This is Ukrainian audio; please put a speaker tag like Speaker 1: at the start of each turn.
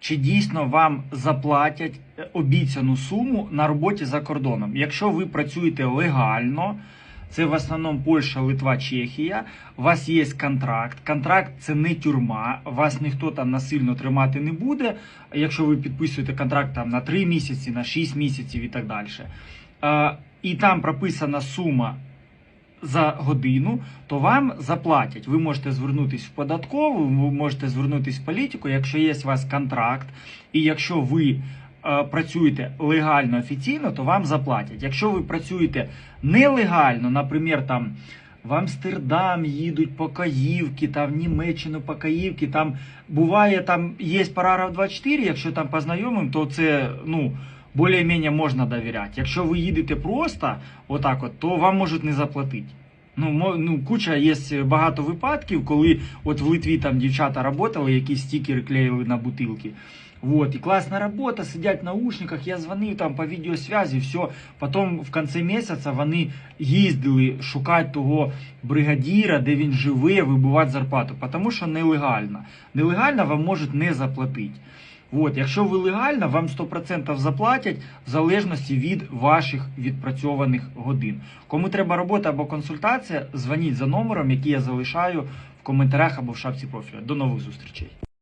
Speaker 1: чи дійсно вам заплатять е, обіцяну суму на роботі за кордоном. Якщо ви працюєте легально, це в основному Польща, Литва, Чехія. У вас є контракт. Контракт це не тюрма. Вас ніхто там насильно тримати не буде. Якщо ви підписуєте контракт там на 3 місяці, на 6 місяців і так далі. Е, і там прописана сума за годину, то вам заплатять. Ви можете звернутися в податкову, ви можете звернутися в політику, якщо є у вас контракт, і якщо ви е, працюєте легально офіційно, то вам заплатять. Якщо ви працюєте нелегально, наприклад, там. В Амстердам їдуть по Каївки, там в Німеччину по Каївки, там буває, там є параграф 24, якщо там по знайомим, то це, ну, більш-менш можна довіряти. Якщо ви їдете просто, отак от, то вам можуть не заплатити. Ну, ну, куча є багато випадків, коли от в Литві там дівчата працювали, якісь стікери клеїли на бутилки. Вот, і класна робота, сидять в наушниках, я дзвонив там по відеосвязі, все. Потім в кінці місяця вони їздили шукати того бригадіра, де він живе, вибивати зарплату, тому що нелегально. Нелегально вам можуть не заплатити. От, якщо ви легально, вам 100% заплатять в залежності від ваших відпрацьованих годин. Кому треба робота або консультація, дзвоніть за номером, який я залишаю в коментарях або в шапці профіля. До нових зустрічей.